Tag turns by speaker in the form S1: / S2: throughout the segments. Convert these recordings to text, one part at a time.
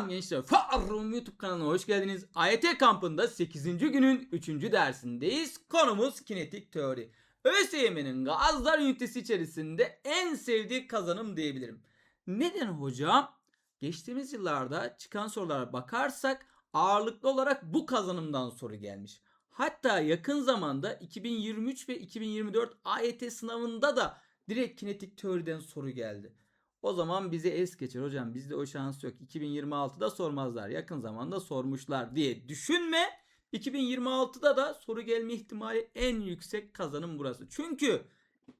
S1: Selam gençler. Farrum YouTube kanalına hoş geldiniz. AYT kampında 8. günün 3. dersindeyiz. Konumuz kinetik teori. ÖSYM'nin gazlar ünitesi içerisinde en sevdiği kazanım diyebilirim. Neden hocam? Geçtiğimiz yıllarda çıkan sorulara bakarsak ağırlıklı olarak bu kazanımdan soru gelmiş. Hatta yakın zamanda 2023 ve 2024 AYT sınavında da direkt kinetik teoriden soru geldi. O zaman bize es geçer hocam bizde o şans yok. 2026'da sormazlar. Yakın zamanda sormuşlar diye düşünme. 2026'da da soru gelme ihtimali en yüksek kazanım burası. Çünkü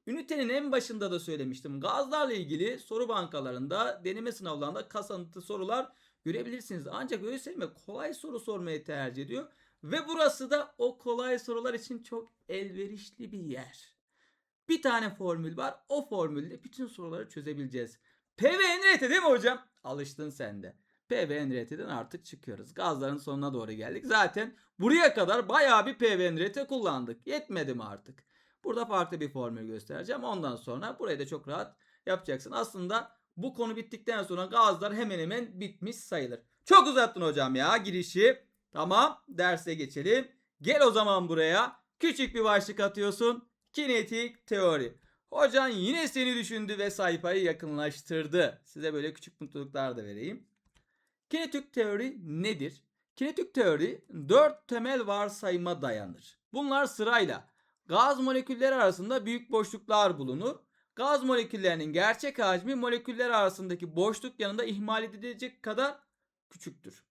S1: ünitenin en başında da söylemiştim. Gazlarla ilgili soru bankalarında deneme sınavlarında kasanıtı sorular görebilirsiniz. Ancak ÖSYM kolay soru sormayı tercih ediyor. Ve burası da o kolay sorular için çok elverişli bir yer. Bir tane formül var. O formülle bütün soruları çözebileceğiz. P ve N değil mi hocam? Alıştın sen de. P ve N artık çıkıyoruz. Gazların sonuna doğru geldik. Zaten buraya kadar bayağı bir P ve N kullandık. Yetmedi mi artık? Burada farklı bir formül göstereceğim. Ondan sonra burayı da çok rahat yapacaksın. Aslında bu konu bittikten sonra gazlar hemen hemen bitmiş sayılır. Çok uzattın hocam ya girişi. Tamam derse geçelim. Gel o zaman buraya. Küçük bir başlık atıyorsun. Kinetik teori. Hocan yine seni düşündü ve sayfayı yakınlaştırdı. Size böyle küçük mutluluklar da vereyim. Kinetik teori nedir? Kinetik teori dört temel varsayıma dayanır. Bunlar sırayla gaz molekülleri arasında büyük boşluklar bulunur. Gaz moleküllerinin gerçek hacmi moleküller arasındaki boşluk yanında ihmal edilecek kadar küçüktür.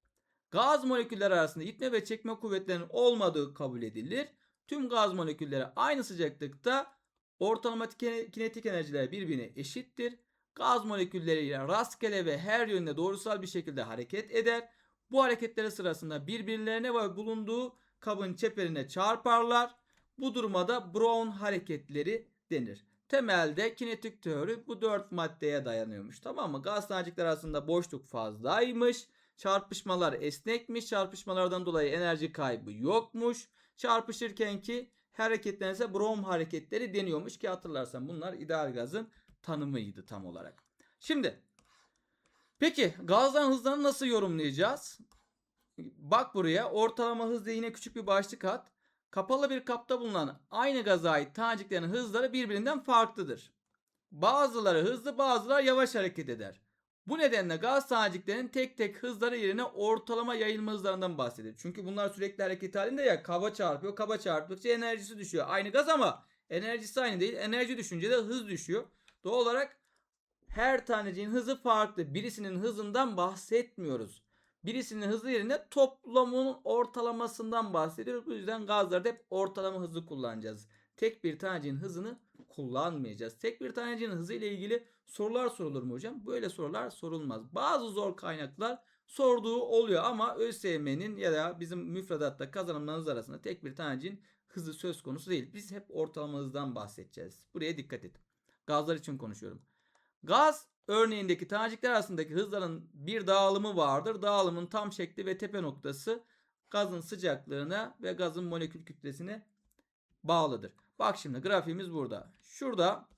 S1: Gaz molekülleri arasında itme ve çekme kuvvetlerinin olmadığı kabul edilir. Tüm gaz molekülleri aynı sıcaklıkta ortalama kinetik enerjiler birbirine eşittir. Gaz molekülleriyle rastgele ve her yönde doğrusal bir şekilde hareket eder. Bu hareketleri sırasında birbirlerine ve bulunduğu kabın çeperine çarparlar. Bu duruma da Brown hareketleri denir. Temelde kinetik teori bu dört maddeye dayanıyormuş. Tamam mı? Gaz tanecikler arasında boşluk fazlaymış. Çarpışmalar esnekmiş. Çarpışmalardan dolayı enerji kaybı yokmuş. Çarpışırken ki hareketlerse Brown hareketleri deniyormuş ki hatırlarsan bunlar ideal gazın tanımıydı tam olarak. Şimdi peki gazdan hızlarını nasıl yorumlayacağız? Bak buraya ortalama hızla yine küçük bir başlık at. Kapalı bir kapta bulunan aynı gaza ait taneciklerin hızları birbirinden farklıdır. Bazıları hızlı bazıları yavaş hareket eder. Bu nedenle gaz taneciklerinin tek tek hızları yerine ortalama yayılma hızlarından bahsedilir. Çünkü bunlar sürekli hareket halinde ya kaba çarpıyor. Kaba çarptıkça enerjisi düşüyor. Aynı gaz ama enerjisi aynı değil. Enerji düşünce de hız düşüyor. Doğal olarak her taneciğin hızı farklı. Birisinin hızından bahsetmiyoruz. Birisinin hızı yerine toplamının ortalamasından bahsediyoruz. Bu yüzden gazlarda hep ortalama hızı kullanacağız. Tek bir taneciğin hızını kullanmayacağız. Tek bir taneciğin hızı ile ilgili sorular sorulur mu hocam? Böyle sorular sorulmaz. Bazı zor kaynaklar sorduğu oluyor ama ÖSYM'nin ya da bizim müfredatta kazanımlarımız arasında tek bir taneciğin hızı söz konusu değil. Biz hep ortalama hızdan bahsedeceğiz. Buraya dikkat et. Gazlar için konuşuyorum. Gaz örneğindeki tanecikler arasındaki hızların bir dağılımı vardır. Dağılımın tam şekli ve tepe noktası gazın sıcaklığına ve gazın molekül kütlesine bağlıdır. Bak şimdi grafiğimiz burada. Şurada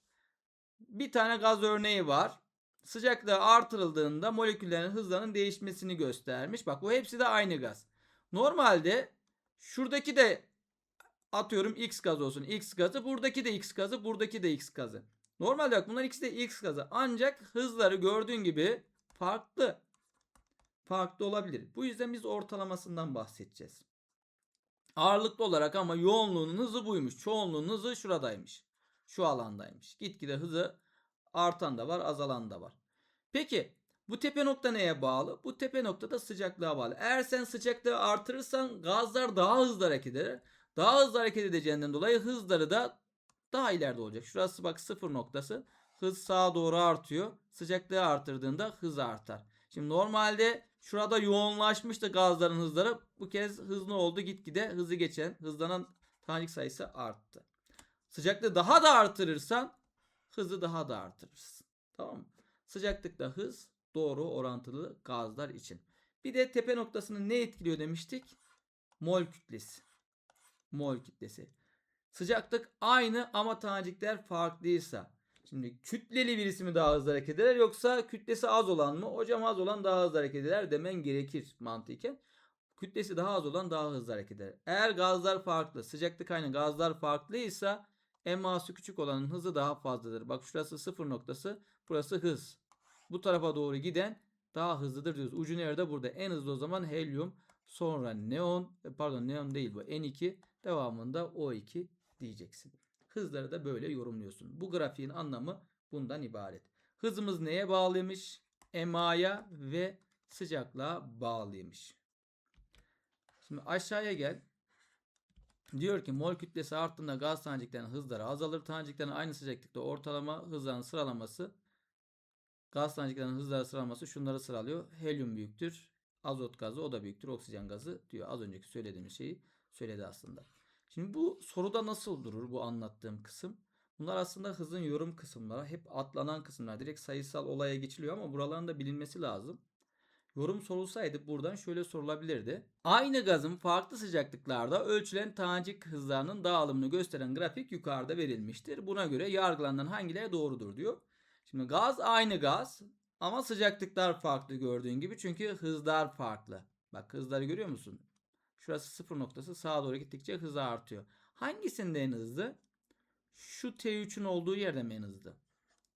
S1: bir tane gaz örneği var. Sıcaklığı artırıldığında moleküllerin hızlarının değişmesini göstermiş. Bak bu hepsi de aynı gaz. Normalde şuradaki de atıyorum X gaz olsun. X gazı buradaki de X gazı buradaki de X gazı. Normalde bak bunlar ikisi de X gazı. Ancak hızları gördüğün gibi farklı. Farklı olabilir. Bu yüzden biz ortalamasından bahsedeceğiz. Ağırlıklı olarak ama yoğunluğunun hızı buymuş. Çoğunluğun hızı şuradaymış. Şu alandaymış. Gitgide hızı artan da var, azalan da var. Peki bu tepe nokta neye bağlı? Bu tepe nokta da sıcaklığa bağlı. Eğer sen sıcaklığı artırırsan gazlar daha hızlı hareket eder. Daha hızlı hareket edeceğinden dolayı hızları da daha ileride olacak. Şurası bak sıfır noktası. Hız sağa doğru artıyor. Sıcaklığı artırdığında hız artar. Şimdi normalde şurada yoğunlaşmıştı gazların hızları. Bu kez hızlı oldu gitgide hızı geçen hızlanan tanecik sayısı arttı. Sıcaklığı daha da artırırsan hızı daha da artırırsın. Tamam mı? Sıcaklıkla hız doğru orantılı gazlar için. Bir de tepe noktasını ne etkiliyor demiştik? Mol kütlesi. Mol kütlesi. Sıcaklık aynı ama tanecikler farklıysa. Şimdi kütleli birisi mi daha hızlı hareket eder yoksa kütlesi az olan mı? Hocam az olan daha hızlı hareket eder demen gerekir mantıken. Kütlesi daha az olan daha hızlı hareket eder. Eğer gazlar farklı, sıcaklık aynı gazlar farklıysa eması küçük olanın hızı daha fazladır. Bak şurası sıfır noktası, burası hız. Bu tarafa doğru giden daha hızlıdır diyoruz. Ucu nerede? Burada. En hızlı o zaman helyum, sonra neon, e, pardon neon değil bu. N2 devamında O2 diyeceksin. Hızları da böyle yorumluyorsun. Bu grafiğin anlamı bundan ibaret. Hızımız neye bağlıymış? Ema'ya ve sıcaklığa bağlıymış. Şimdi aşağıya gel. Diyor ki mol kütlesi arttığında gaz taneciklerinin hızları azalır. Taneciklerin aynı sıcaklıkta ortalama hızların sıralaması gaz taneciklerinin hızları sıralaması şunları sıralıyor. Helyum büyüktür. Azot gazı o da büyüktür. Oksijen gazı diyor. Az önceki söylediğimiz şeyi söyledi aslında. Şimdi bu soruda nasıl durur bu anlattığım kısım? Bunlar aslında hızın yorum kısımları. Hep atlanan kısımlar. Direkt sayısal olaya geçiliyor ama buraların da bilinmesi lazım. Yorum sorulsaydı buradan şöyle sorulabilirdi. Aynı gazın farklı sıcaklıklarda ölçülen tanecik hızlarının dağılımını gösteren grafik yukarıda verilmiştir. Buna göre yargılanan hangileri doğrudur diyor. Şimdi gaz aynı gaz ama sıcaklıklar farklı gördüğün gibi çünkü hızlar farklı. Bak hızları görüyor musun? Şurası sıfır noktası sağa doğru gittikçe hızı artıyor. Hangisinde en hızlı? Şu T3'ün olduğu yerde mi en hızlı?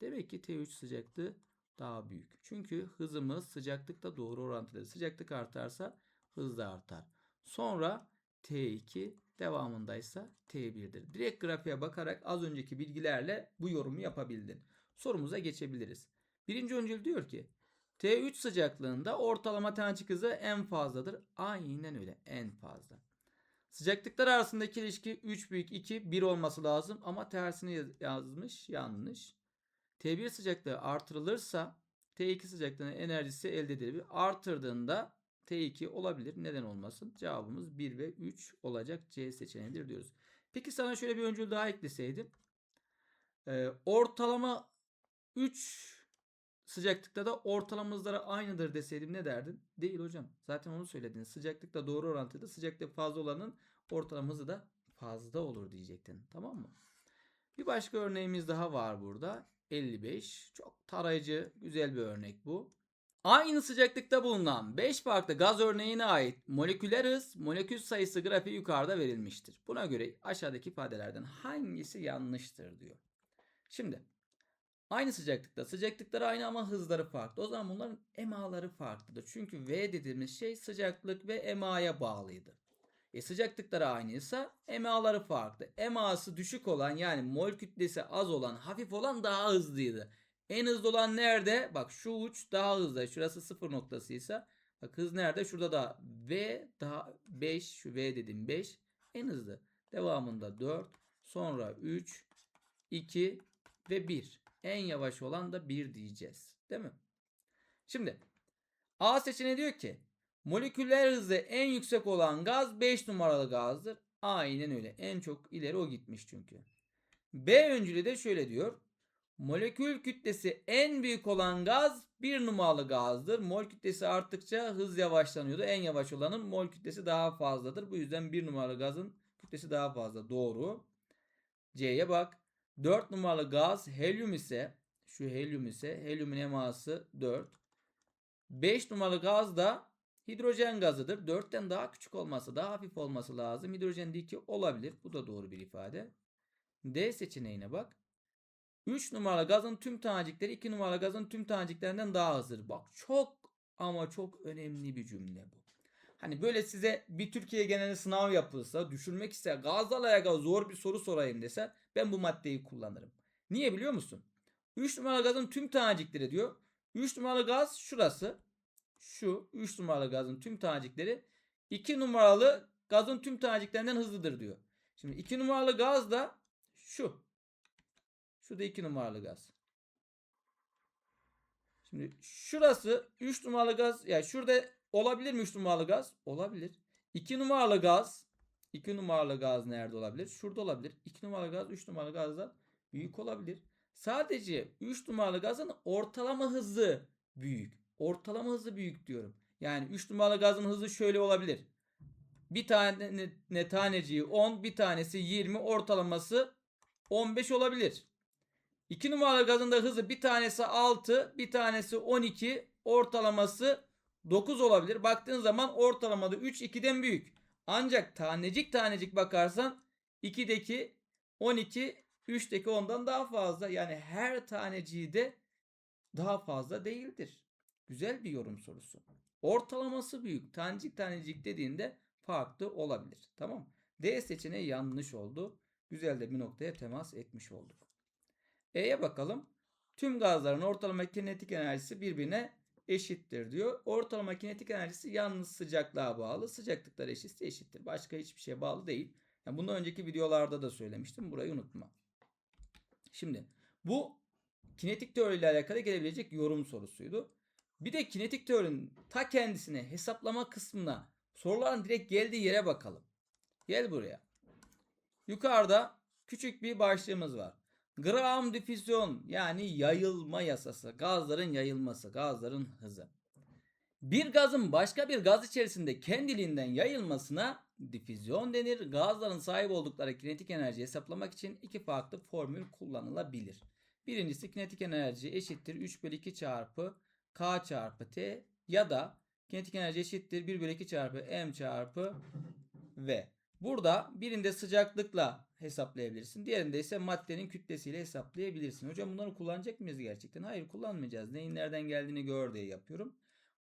S1: Demek ki T3 sıcaklığı daha büyük. Çünkü hızımız sıcaklıkla doğru orantılı. Sıcaklık artarsa hız da artar. Sonra T2 devamındaysa T1'dir. Direkt grafiğe bakarak az önceki bilgilerle bu yorumu yapabildin. Sorumuza geçebiliriz. Birinci öncül diyor ki T3 sıcaklığında ortalama tanecik hızı en fazladır. Aynen öyle en fazla. Sıcaklıklar arasındaki ilişki 3 büyük 2 1 olması lazım ama tersini yazmış yanlış. T1 sıcaklığı artırılırsa T2 sıcaklığının enerjisi elde edilir. Artırdığında T2 olabilir. Neden olmasın? Cevabımız 1 ve 3 olacak C seçeneğidir diyoruz. Peki sana şöyle bir öncül daha ekleseydim. Ee, ortalama 3 sıcaklıkta da ortalama hızları aynıdır deseydim ne derdin? Değil hocam. Zaten onu söyledin. Sıcaklıkla doğru orantıda sıcaklık fazla olanın ortalama hızı da fazla olur diyecektin. Tamam mı? Bir başka örneğimiz daha var burada. 55. Çok tarayıcı, güzel bir örnek bu. Aynı sıcaklıkta bulunan 5 farklı gaz örneğine ait moleküler hız, molekül sayısı grafiği yukarıda verilmiştir. Buna göre aşağıdaki ifadelerden hangisi yanlıştır diyor. Şimdi aynı sıcaklıkta, sıcaklıkları aynı ama hızları farklı. O zaman bunların emaları farklıdır. Çünkü V dediğimiz şey sıcaklık ve emaya bağlıydı. E sıcaklıkları aynıysa emaları farklı. Eması düşük olan yani mol kütlesi az olan hafif olan daha hızlıydı. En hızlı olan nerede? Bak şu uç daha hızlı. Şurası sıfır noktasıysa. Bak hız nerede? Şurada da V daha 5. Şu V dedim 5. En hızlı. Devamında 4. Sonra 3, 2 ve 1. En yavaş olan da 1 diyeceğiz. Değil mi? Şimdi A seçeneği diyor ki Moleküler hızı en yüksek olan gaz 5 numaralı gazdır. Aynen öyle. En çok ileri o gitmiş çünkü. B öncülü de şöyle diyor. Molekül kütlesi en büyük olan gaz 1 numaralı gazdır. Mol kütlesi arttıkça hız yavaşlanıyordu. En yavaş olanın mol kütlesi daha fazladır. Bu yüzden 1 numaralı gazın kütlesi daha fazla. Doğru. C'ye bak. 4 numaralı gaz helyum ise şu helyum ise helyumun eması 4. 5 numaralı gaz da Hidrojen gazıdır. 4'ten daha küçük olması, daha hafif olması lazım. Hidrojen de 2 olabilir. Bu da doğru bir ifade. D seçeneğine bak. 3 numaralı gazın tüm tanecikleri 2 numaralı gazın tüm taneciklerinden daha hızlıdır. Bak çok ama çok önemli bir cümle bu. Hani böyle size bir Türkiye geneli sınav yapılsa, düşürmek ise gazlarla alakalı zor bir soru sorayım dese ben bu maddeyi kullanırım. Niye biliyor musun? 3 numaralı gazın tüm tanecikleri diyor. 3 numaralı gaz şurası şu 3 numaralı gazın tüm tanecikleri 2 numaralı gazın tüm taneciklerinden hızlıdır diyor. Şimdi 2 numaralı gaz da şu. Şu da 2 numaralı gaz. Şimdi şurası 3 numaralı gaz. Yani şurada olabilir mi 3 numaralı gaz? Olabilir. 2 numaralı gaz 2 numaralı gaz nerede olabilir? Şurada olabilir. 2 numaralı gaz 3 numaralı gazdan büyük olabilir. Sadece 3 numaralı gazın ortalama hızı büyük. Ortalama hızı büyük diyorum. Yani 3 numaralı gazın hızı şöyle olabilir. Bir tane ne taneciği 10, bir tanesi 20, ortalaması 15 olabilir. 2 numaralı gazın da hızı bir tanesi 6, bir tanesi 12, ortalaması 9 olabilir. Baktığın zaman ortalamada 3 2'den büyük. Ancak tanecik tanecik bakarsan 2'deki 12, 3'teki ondan daha fazla. Yani her taneciği de daha fazla değildir. Güzel bir yorum sorusu. Ortalaması büyük. Tanecik tanecik dediğinde farklı olabilir. Tamam. D seçeneği yanlış oldu. Güzel de bir noktaya temas etmiş olduk. E'ye bakalım. Tüm gazların ortalama kinetik enerjisi birbirine eşittir diyor. Ortalama kinetik enerjisi yalnız sıcaklığa bağlı. Sıcaklıklar eşitse eşittir. Başka hiçbir şeye bağlı değil. Yani bunu önceki videolarda da söylemiştim. Burayı unutma. Şimdi bu kinetik teori ile alakalı gelebilecek yorum sorusuydu. Bir de kinetik teorinin ta kendisine hesaplama kısmına soruların direkt geldiği yere bakalım. Gel buraya. Yukarıda küçük bir başlığımız var. Graham difüzyon yani yayılma yasası. Gazların yayılması, gazların hızı. Bir gazın başka bir gaz içerisinde kendiliğinden yayılmasına difüzyon denir. Gazların sahip oldukları kinetik enerji hesaplamak için iki farklı formül kullanılabilir. Birincisi kinetik enerji eşittir 3 bölü 2 çarpı K çarpı T ya da kinetik enerji eşittir 1 bölü 2 çarpı M çarpı V. Burada birinde sıcaklıkla hesaplayabilirsin. Diğerinde ise maddenin kütlesiyle hesaplayabilirsin. Hocam bunları kullanacak mıyız gerçekten? Hayır kullanmayacağız. Neyin nereden geldiğini gör diye yapıyorum.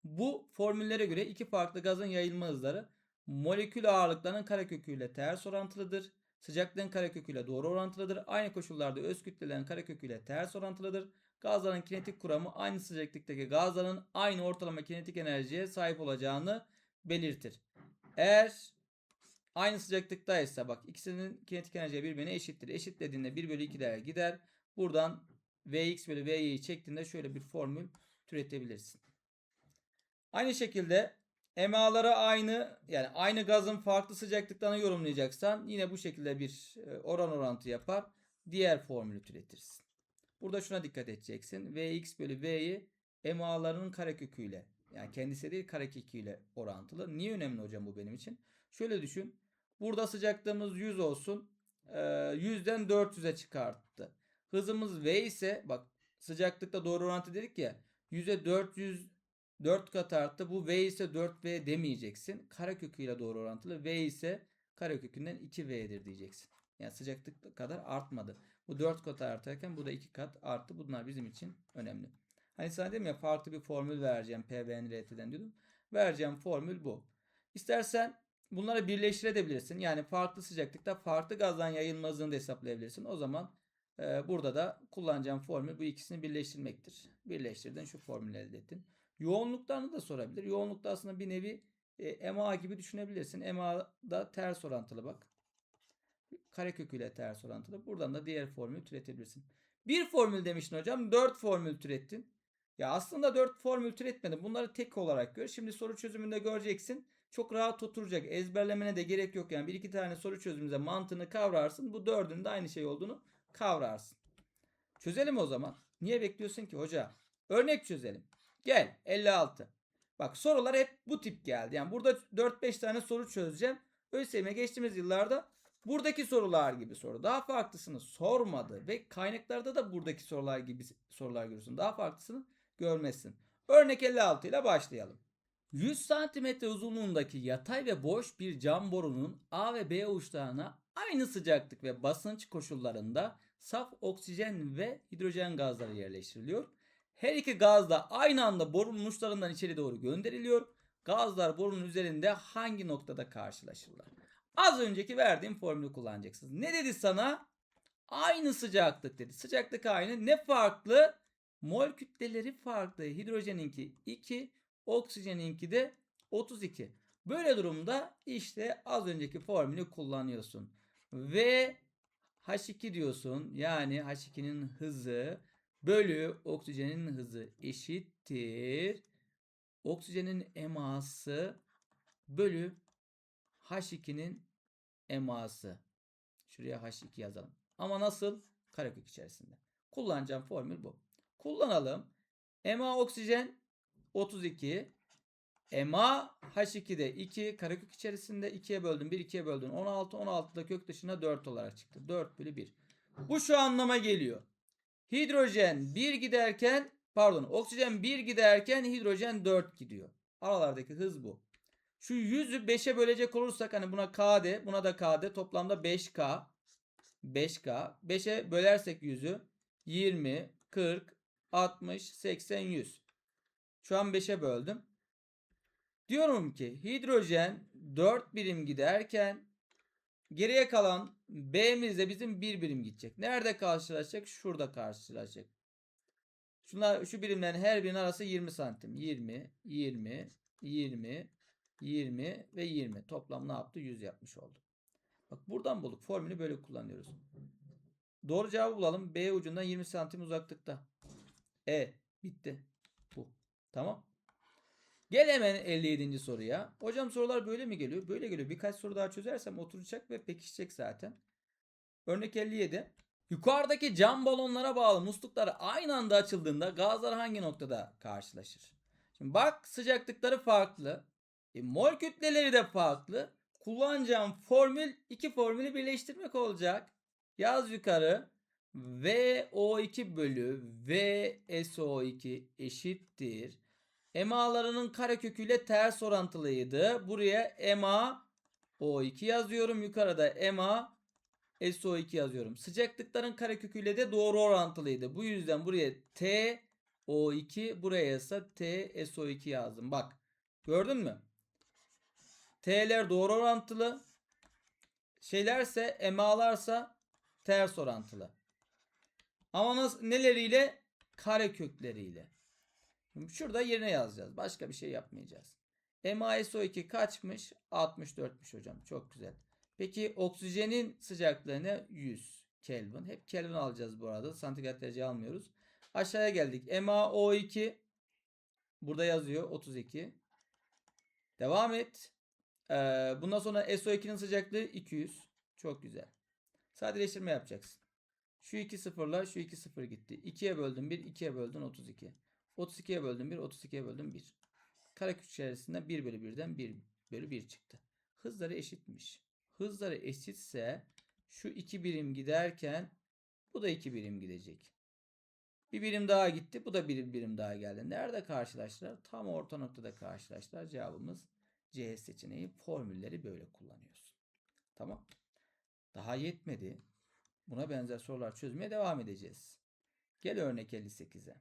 S1: Bu formüllere göre iki farklı gazın yayılma hızları molekül ağırlıklarının kareköküyle ters orantılıdır. Sıcaklığın kareköküyle doğru orantılıdır. Aynı koşullarda öz kütlelerin kareköküyle ters orantılıdır. Gazların kinetik kuramı aynı sıcaklıktaki gazların aynı ortalama kinetik enerjiye sahip olacağını belirtir. Eğer aynı sıcaklıktaysa bak ikisinin kinetik enerji birbirine eşittir. Eşitlediğinde 1 bölü 2 değer gider. Buradan Vx bölü Vy'yi çektiğinde şöyle bir formül türetebilirsin. Aynı şekilde emaları aynı yani aynı gazın farklı sıcaklıklarını yorumlayacaksan yine bu şekilde bir e, oran orantı yapar. Diğer formülü türetirsin. Burada şuna dikkat edeceksin. Vx bölü V'yi emalarının kareköküyle yani kendisi değil kareköküyle orantılı. Niye önemli hocam bu benim için? Şöyle düşün. Burada sıcaklığımız 100 olsun. Ee, 100'den 400'e çıkarttı. Hızımız V ise bak sıcaklıkta doğru orantı dedik ya. 100'e 400 4 kat arttı. Bu V ise 4V demeyeceksin. Kareköküyle doğru orantılı. V ise karekökünden 2V'dir diyeceksin. Yani sıcaklık kadar artmadı. Bu 4 kat artarken bu da 2 kat arttı. Bunlar bizim için önemli. Hani sana dedim ya farklı bir formül vereceğim PVN RT'den diyordum. Vereceğim formül bu. İstersen bunları birleştirebilirsin. Yani farklı sıcaklıkta farklı gazdan yayılma hızını da hesaplayabilirsin. O zaman e, burada da kullanacağım formül bu ikisini birleştirmektir. Birleştirdin şu formülü elde ettin. Yoğunluklarını da sorabilir. Yoğunlukta aslında bir nevi e, MA gibi düşünebilirsin. MA da ters orantılı bak. Kareköküyle ters orantılı. Buradan da diğer formülü türetebilirsin. Bir formül demiştin hocam. Dört formül türettin. Ya aslında dört formül türetmedim. Bunları tek olarak gör. Şimdi soru çözümünde göreceksin. Çok rahat oturacak. Ezberlemene de gerek yok. Yani bir iki tane soru çözümümüze mantığını kavrarsın. Bu dördünün de aynı şey olduğunu kavrarsın. Çözelim o zaman. Niye bekliyorsun ki hoca? Örnek çözelim. Gel 56. Bak sorular hep bu tip geldi. Yani burada 4-5 tane soru çözeceğim. ÖSYM geçtiğimiz yıllarda buradaki sorular gibi soru. Daha farklısını sormadı ve kaynaklarda da buradaki sorular gibi sorular görürsün. Daha farklısını görmezsin. Örnek 56 ile başlayalım. 100 cm uzunluğundaki yatay ve boş bir cam borunun A ve B uçlarına aynı sıcaklık ve basınç koşullarında saf oksijen ve hidrojen gazları yerleştiriliyor. Her iki gaz da aynı anda borunun uçlarından içeri doğru gönderiliyor. Gazlar borunun üzerinde hangi noktada karşılaşırlar? Az önceki verdiğim formülü kullanacaksınız. Ne dedi sana? Aynı sıcaklık dedi. Sıcaklık aynı. Ne farklı? Mol kütleleri farklı. Hidrojeninki 2, oksijeninki de 32. Böyle durumda işte az önceki formülü kullanıyorsun. Ve H2 diyorsun. Yani H2'nin hızı bölü oksijenin hızı eşittir. Oksijenin eması bölü H2'nin eması. Şuraya H2 yazalım. Ama nasıl? Karekök içerisinde. Kullanacağım formül bu. Kullanalım. Ema oksijen 32. Ema H2'de 2 karekök içerisinde 2'ye böldüm 1 2'ye böldüm 16 16 da kök dışına 4 olarak çıktı. 4 bölü 1. Bu şu anlama geliyor. Hidrojen 1 giderken pardon oksijen 1 giderken hidrojen 4 gidiyor. Aralardaki hız bu. Şu 100'ü 5'e bölecek olursak hani buna K de buna da K de toplamda 5K. 5K. 5'e bölersek 100'ü 20, 40, 60, 80, 100. Şu an 5'e böldüm. Diyorum ki hidrojen 4 birim giderken geriye kalan B'miz de bizim 1 birim gidecek. Nerede karşılaşacak? Şurada karşılaşacak. Şunlar şu birimlerin her birinin arası 20 santim. 20, 20, 20, 20 ve 20. Toplam ne yaptı? 100 yapmış oldu. Bak buradan bulduk. Formülü böyle kullanıyoruz. Doğru cevabı bulalım. B ucundan 20 santim uzaklıkta. E. Bitti. Tamam. Gel hemen 57. soruya. Hocam sorular böyle mi geliyor? Böyle geliyor. Birkaç soru daha çözersem oturacak ve pekişecek zaten. Örnek 57. Yukarıdaki cam balonlara bağlı musluklar aynı anda açıldığında gazlar hangi noktada karşılaşır? Şimdi bak sıcaklıkları farklı. E, mol kütleleri de farklı. Kullanacağım formül iki formülü birleştirmek olacak. Yaz yukarı. VO2 bölü VSO2 eşittir. EMA'larının kareköküyle ters orantılıydı. Buraya EMA O2 yazıyorum. Yukarıda EMA SO2 yazıyorum. Sıcaklıkların kareköküyle de doğru orantılıydı. Bu yüzden buraya T O2 buraya ise T SO2 yazdım. Bak gördün mü? T'ler doğru orantılı. Şeylerse EMA'larsa ters orantılı. Ama nasıl, neleriyle? Karekökleriyle. Şurada yerine yazacağız. Başka bir şey yapmayacağız. MaSO2 kaçmış? 64'müş hocam. Çok güzel. Peki oksijenin sıcaklığı ne? 100 Kelvin. Hep Kelvin alacağız bu arada. Santigrat derece almıyoruz. Aşağıya geldik. MaO2 burada yazıyor 32. Devam et. Ee, bundan sonra SO2'nin sıcaklığı 200. Çok güzel. Sadeleştirme yapacaksın. Şu iki sıfırla şu iki sıfır gitti. 2'ye böldüm 1, 2'ye böldün 32. 32'ye böldüm 1, 32'ye böldüm 1. Karekök içerisinde 1 bölü 1'den 1 bölü 1 çıktı. Hızları eşitmiş. Hızları eşitse şu 2 birim giderken bu da 2 birim gidecek. Bir birim daha gitti. Bu da bir birim daha geldi. Nerede karşılaştılar? Tam orta noktada karşılaştılar. Cevabımız C seçeneği. Formülleri böyle kullanıyorsun. Tamam. Daha yetmedi. Buna benzer sorular çözmeye devam edeceğiz. Gel örnek 58'e.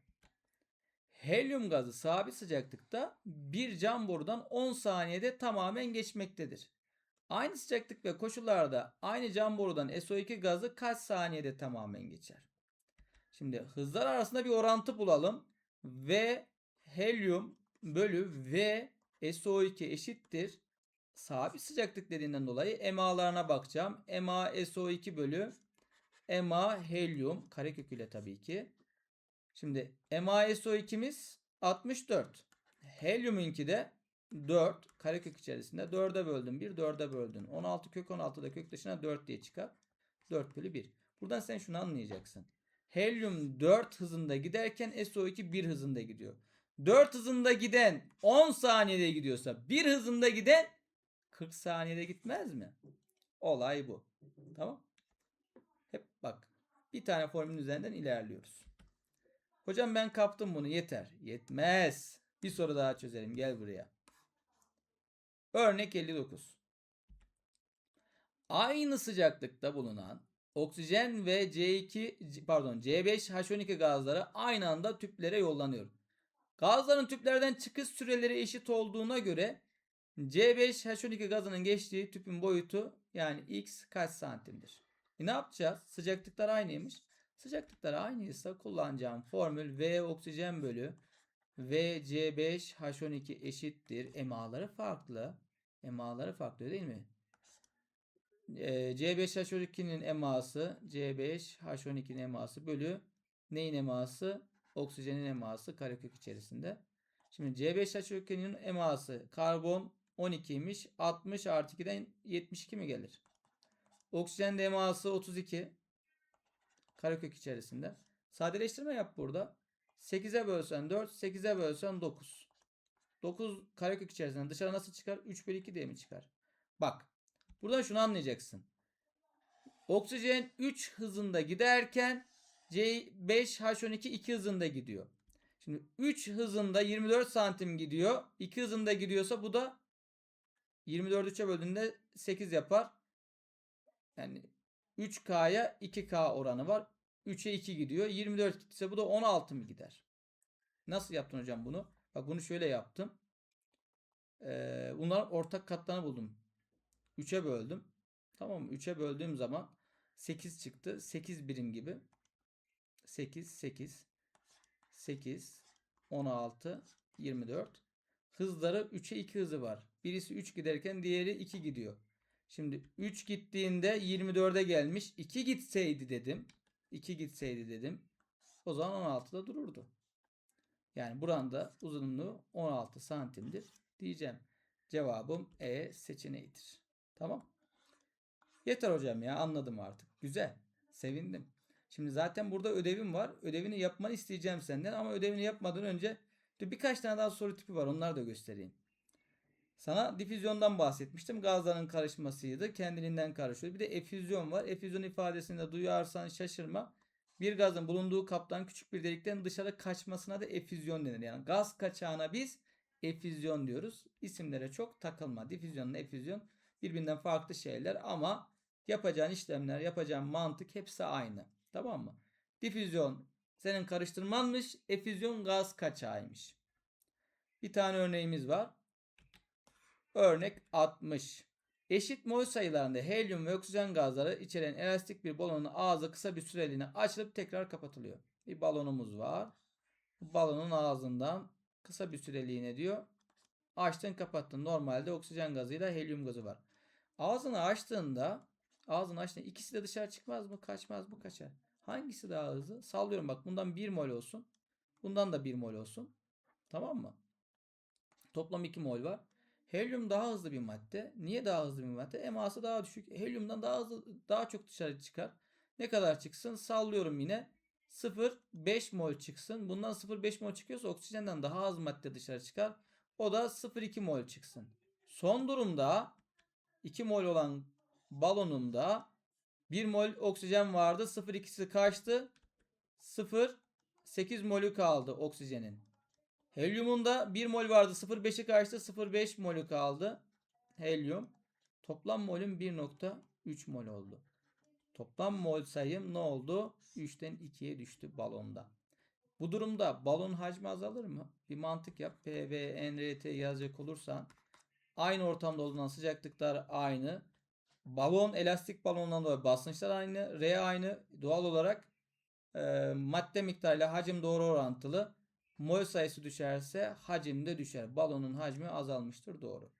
S1: Helyum gazı sabit sıcaklıkta bir cam borudan 10 saniyede tamamen geçmektedir. Aynı sıcaklık ve koşullarda aynı cam borudan SO2 gazı kaç saniyede tamamen geçer? Şimdi hızlar arasında bir orantı bulalım. V helyum bölü V SO2 eşittir. Sabit sıcaklık dediğinden dolayı EMA'larına bakacağım. EMA SO2 bölü EMA helyum kareköküyle tabii ki. Şimdi MaSO2'miz 64. Helyumunki de 4 karekök içerisinde 4'e böldüm 1 4'e böldün. 16 kök 16 da kök dışına 4 diye çıkar. 4 bölü 1. Buradan sen şunu anlayacaksın. Helyum 4 hızında giderken SO2 1 hızında gidiyor. 4 hızında giden 10 saniyede gidiyorsa 1 hızında giden 40 saniyede gitmez mi? Olay bu. Tamam. Hep bak. Bir tane formülün üzerinden ilerliyoruz. Hocam ben kaptım bunu yeter. Yetmez. Bir soru daha çözelim. Gel buraya. Örnek 59. Aynı sıcaklıkta bulunan oksijen ve C2 pardon C5H12 gazları aynı anda tüplere yollanıyor. Gazların tüplerden çıkış süreleri eşit olduğuna göre C5H12 gazının geçtiği tüpün boyutu yani X kaç santimdir? E ne yapacağız? Sıcaklıklar aynıymış. Sıcaklıklar aynıysa kullanacağım formül V oksijen bölü VC5H12 eşittir. EMA'ları farklı. EMA'ları farklı değil mi? Ee, C5H12'nin eması C5H12'nin eması bölü neyin eması? Oksijenin eması karekök içerisinde. Şimdi C5H12'nin eması karbon 12'ymiş. 60 artı 2'den 72 mi gelir? Oksijenin eması 32. Karekök içerisinde. Sadeleştirme yap burada. 8'e bölsen 4, 8'e bölsen 9. 9 karekök içerisinden dışarı nasıl çıkar? 3 bölü 2 diye mi çıkar? Bak. Buradan şunu anlayacaksın. Oksijen 3 hızında giderken C5H12 2 hızında gidiyor. Şimdi 3 hızında 24 santim gidiyor. 2 hızında gidiyorsa bu da 24 3'e böldüğünde 8 yapar. Yani 3K'ya 2K oranı var. 3'e 2 gidiyor. 24 gittiyse bu da 16 mı gider? Nasıl yaptın hocam bunu? Bak bunu şöyle yaptım. Ee, bunların ortak katlarını buldum. 3'e böldüm. Tamam mı? 3'e böldüğüm zaman 8 çıktı. 8 birim gibi. 8, 8, 8, 16, 24. Hızları 3'e 2 hızı var. Birisi 3 giderken diğeri 2 gidiyor. Şimdi 3 gittiğinde 24'e gelmiş. 2 gitseydi dedim. 2 gitseydi dedim. O zaman 16'da dururdu. Yani buranda uzunluğu 16 santimdir diyeceğim. Cevabım E seçeneğidir. Tamam. Yeter hocam ya anladım artık. Güzel. Sevindim. Şimdi zaten burada ödevim var. Ödevini yapmanı isteyeceğim senden ama ödevini yapmadan önce birkaç tane daha soru tipi var. Onları da göstereyim. Sana difüzyondan bahsetmiştim. Gazların karışmasıydı. Kendiliğinden karışıyor. Bir de efüzyon var. Efüzyon ifadesini de duyarsan şaşırma. Bir gazın bulunduğu kaptan küçük bir delikten dışarı kaçmasına da efüzyon denir. Yani gaz kaçağına biz efüzyon diyoruz. İsimlere çok takılma. Difüzyonla efüzyon birbirinden farklı şeyler ama yapacağın işlemler, yapacağın mantık hepsi aynı. Tamam mı? Difüzyon senin karıştırmanmış, efüzyon gaz kaçağıymış. Bir tane örneğimiz var. Örnek 60. Eşit mol sayılarında helyum ve oksijen gazları içeren elastik bir balonun ağzı kısa bir süreliğine açılıp tekrar kapatılıyor. Bir balonumuz var. Balonun ağzından kısa bir süreliğine diyor. Açtın kapattın. Normalde oksijen gazıyla helyum gazı var. Ağzını açtığında ağzını açtığında ikisi de dışarı çıkmaz mı? Kaçmaz mı? Kaçar. Hangisi daha hızlı? Sallıyorum bak bundan 1 mol olsun. Bundan da 1 mol olsun. Tamam mı? Toplam 2 mol var. Helyum daha hızlı bir madde. Niye daha hızlı bir madde? Eması daha düşük. Helyumdan daha hızlı daha çok dışarı çıkar. Ne kadar çıksın? Sallıyorum yine. 0,5 mol çıksın. Bundan 0,5 mol çıkıyorsa oksijenden daha az madde dışarı çıkar. O da 0,2 mol çıksın. Son durumda 2 mol olan balonumda 1 mol oksijen vardı. 0,2'si kaçtı? 0,8 molü kaldı oksijenin. Helyumunda 1 mol vardı. 0,5'i kaçtı? 0,5 molü kaldı. Helyum. Toplam molüm 1,3 mol oldu. Toplam mol sayım ne oldu? 3'ten 2'ye düştü balonda. Bu durumda balon hacmi azalır mı? Bir mantık yap. PV, NRT yazacak olursan aynı ortamda olduğundan sıcaklıklar aynı. Balon elastik balondan dolayı basınçlar aynı. R aynı. Doğal olarak e, madde miktarıyla hacim doğru orantılı. Mol sayısı düşerse hacim de düşer. Balonun hacmi azalmıştır. Doğru.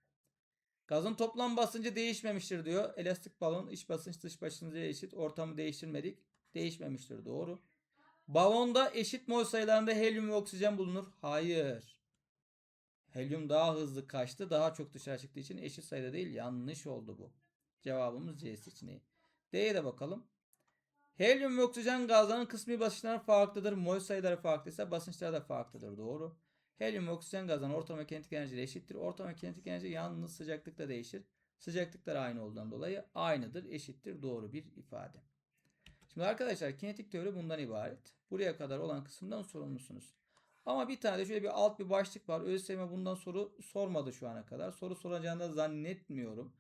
S1: Gazın toplam basıncı değişmemiştir diyor. Elastik balon iç basınç dış basıncı eşit. Ortamı değiştirmedik. Değişmemiştir. Doğru. Balonda eşit mol sayılarında helyum ve oksijen bulunur. Hayır. Helyum daha hızlı kaçtı. Daha çok dışarı çıktığı için eşit sayıda değil. Yanlış oldu bu. Cevabımız C seçeneği. D'ye de bakalım. Helyum ve oksijen gazlarının kısmi basınçları farklıdır. Mol sayıları farklıysa basınçları da farklıdır. Doğru. Helyum ve oksijen gazlarının ortalama kinetik enerjileri eşittir. Ortalama kinetik enerji yalnız sıcaklıkla değişir. Sıcaklıklar aynı olduğundan dolayı aynıdır, eşittir. Doğru bir ifade. Şimdi arkadaşlar kinetik teori bundan ibaret. Buraya kadar olan kısımdan sorumlusunuz. Ama bir tane de şöyle bir alt bir başlık var. ÖSYM bundan soru sormadı şu ana kadar. Soru soracağını da zannetmiyorum.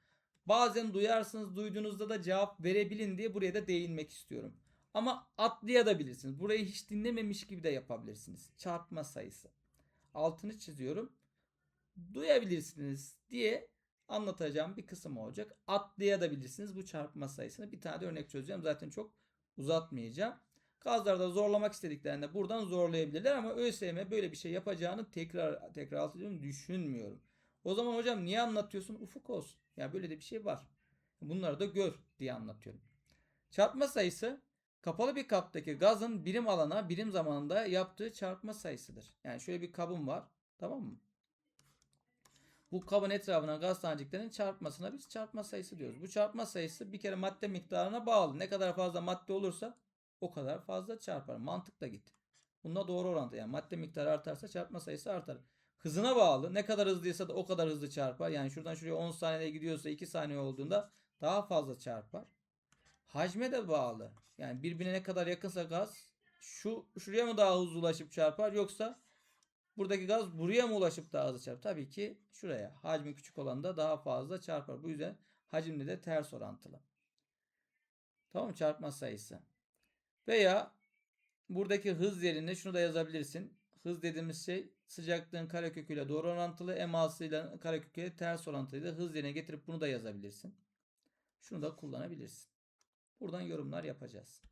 S1: Bazen duyarsınız duyduğunuzda da cevap verebilin diye buraya da değinmek istiyorum. Ama atlayabilirsiniz. Burayı hiç dinlememiş gibi de yapabilirsiniz. Çarpma sayısı. Altını çiziyorum. Duyabilirsiniz diye anlatacağım bir kısım olacak. Atlayabilirsiniz bu çarpma sayısını. Bir tane de örnek çözeceğim. Zaten çok uzatmayacağım. Gazlarda zorlamak istediklerinde buradan zorlayabilirler ama ÖSYM böyle bir şey yapacağını tekrar tekrar altılıyorum düşünmüyorum. O zaman hocam niye anlatıyorsun? Ufuk olsun. Ya böyle de bir şey var. Bunları da gör diye anlatıyorum. Çarpma sayısı kapalı bir kaptaki gazın birim alana birim zamanında yaptığı çarpma sayısıdır. Yani şöyle bir kabım var. Tamam mı? Bu kabın etrafına gaz taneciklerinin çarpmasına biz çarpma sayısı diyoruz. Bu çarpma sayısı bir kere madde miktarına bağlı. Ne kadar fazla madde olursa o kadar fazla çarpar. Mantıkla git. Bunda doğru orantı. Yani madde miktarı artarsa çarpma sayısı artar. Hızına bağlı. Ne kadar hızlıysa da o kadar hızlı çarpar. Yani şuradan şuraya 10 saniyede gidiyorsa 2 saniye olduğunda daha fazla çarpar. Hacme de bağlı. Yani birbirine ne kadar yakınsa gaz şu şuraya mı daha hızlı ulaşıp çarpar yoksa buradaki gaz buraya mı ulaşıp daha hızlı çarpar? Tabii ki şuraya. Hacmi küçük olan da daha fazla çarpar. Bu yüzden hacimle de ters orantılı. Tamam? Çarpma sayısı. Veya buradaki hız yerine şunu da yazabilirsin. Hız dediğimiz şey sıcaklığın kareköküyle doğru orantılı, emasıyla kareköküyle ters orantılıydı. Hız yerine getirip bunu da yazabilirsin. Şunu da kullanabilirsin. Buradan yorumlar yapacağız.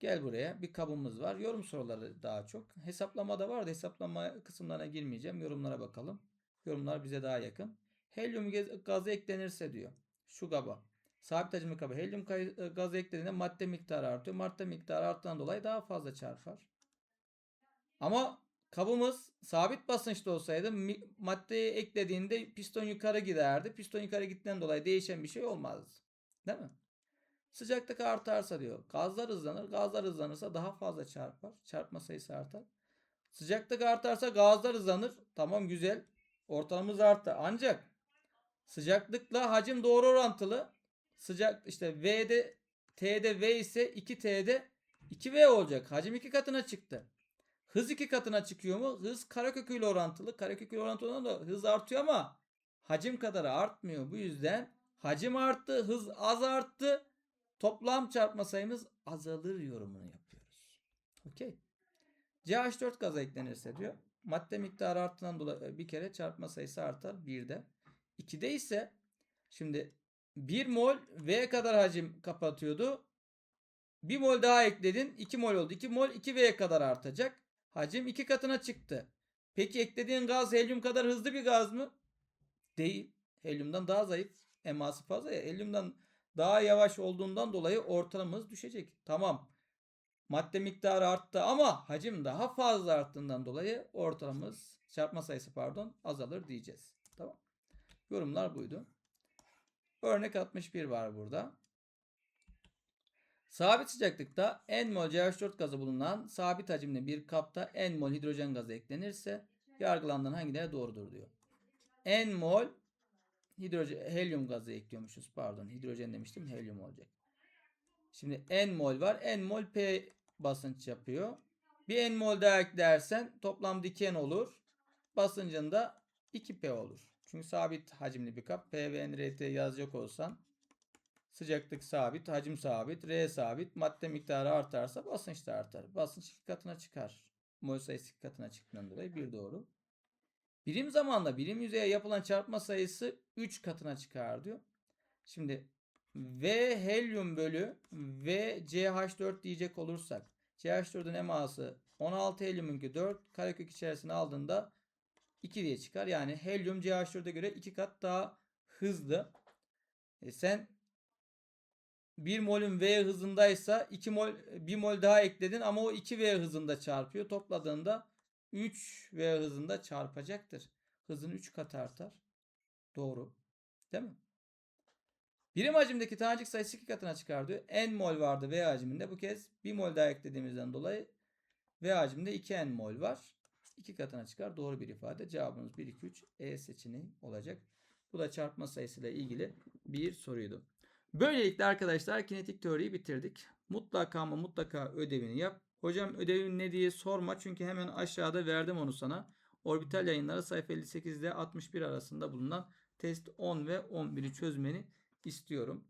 S1: Gel buraya. Bir kabımız var. Yorum soruları daha çok. Hesaplama da var da hesaplama kısımlarına girmeyeceğim. Yorumlara bakalım. Yorumlar bize daha yakın. Helyum gaz- gazı eklenirse diyor. Şu kaba. Sabit hacimli kaba. Helyum e, gazı eklediğinde madde miktarı artıyor. Madde miktarı arttığından dolayı daha fazla çarpar. Ama kabımız sabit basınçta olsaydı maddeyi eklediğinde piston yukarı giderdi. Piston yukarı gittiğinden dolayı değişen bir şey olmazdı. Değil mi? Sıcaklık artarsa diyor. Gazlar hızlanır. Gazlar hızlanırsa daha fazla çarpar. Çarpma sayısı artar. Sıcaklık artarsa gazlar hızlanır. Tamam güzel. Ortalamamız arttı. Ancak sıcaklıkla hacim doğru orantılı. Sıcak işte V'de T'de V ise 2T'de 2V olacak. Hacim iki katına çıktı. Hız iki katına çıkıyor mu? Hız kareköküyle orantılı. Kareköküyle orantılı da hız artıyor ama hacim kadar artmıyor. Bu yüzden hacim arttı, hız az arttı. Toplam çarpma sayımız azalır yorumunu yapıyoruz. Okey. CH4 gaza eklenirse diyor. Madde miktarı arttığından dolayı bir kere çarpma sayısı artar. 1'de. 2'de ise şimdi 1 mol V kadar hacim kapatıyordu. 1 mol daha ekledin. 2 mol oldu. 2 mol 2V'ye kadar artacak. Hacim 2 katına çıktı. Peki eklediğin gaz helyum kadar hızlı bir gaz mı? Değil. Helyumdan daha zayıf. Eması fazla ya. Helyumdan daha yavaş olduğundan dolayı ortalamamız düşecek. Tamam. Madde miktarı arttı ama hacim daha fazla arttığından dolayı ortalamamız çarpma sayısı pardon azalır diyeceğiz. Tamam. Yorumlar buydu. Örnek 61 var burada. Sabit sıcaklıkta n mol CH4 gazı bulunan sabit hacimli bir kapta n mol hidrojen gazı eklenirse yargılanan hangileri doğrudur diyor. n mol hidrojen helyum gazı ekliyormuşuz. Pardon, hidrojen demiştim. Helyum olacak. Şimdi n mol var. n mol P basınç yapıyor. Bir n mol daha eklersen toplam diken olur. Basıncında 2P olur. Çünkü sabit hacimli bir kap. P ve N, R, T yazacak olsan sıcaklık sabit, hacim sabit, R sabit. Madde miktarı artarsa basınç da artar. Basınç iki katına çıkar. Mol sayısı iki katına çıktığından dolayı bir doğru. Birim zamanla birim yüzeye yapılan çarpma sayısı 3 katına çıkar diyor. Şimdi V helyum bölü V CH4 diyecek olursak CH4'ün eması 16 helyumunki 4 karekök içerisine aldığında 2 diye çıkar. Yani helyum CH4'e göre 2 kat daha hızlı. E sen 1 molün V hızındaysa 2 mol 1 mol daha ekledin ama o 2 V hızında çarpıyor. Topladığında 3 V hızında çarpacaktır. Hızın 3 kat artar. Doğru. Değil mi? Birim hacimdeki tanecik sayısı 2 katına çıkar diyor. N mol vardı V hacminde. Bu kez 1 mol daha eklediğimizden dolayı V hacminde 2N mol var. 2 katına çıkar. Doğru bir ifade. Cevabımız 1, 2, 3 E seçeneği olacak. Bu da çarpma sayısıyla ilgili bir soruydu. Böylelikle arkadaşlar kinetik teoriyi bitirdik. Mutlaka ama mutlaka ödevini yap. Hocam ödevin ne diye sorma çünkü hemen aşağıda verdim onu sana. Orbital yayınları sayfa 58 ile 61 arasında bulunan test 10 ve 11'i çözmeni istiyorum.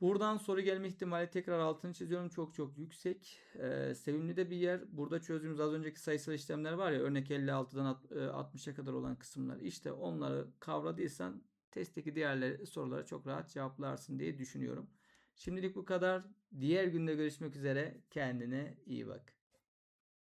S1: Buradan soru gelme ihtimali tekrar altını çiziyorum çok çok yüksek. Ee, sevimli de bir yer. Burada çözdüğümüz az önceki sayısal işlemler var ya örnek 56'dan 60'a kadar olan kısımlar. İşte onları kavradıysan testteki diğer sorulara çok rahat cevaplarsın diye düşünüyorum. Şimdilik bu kadar. Diğer günde görüşmek üzere. Kendine iyi bak.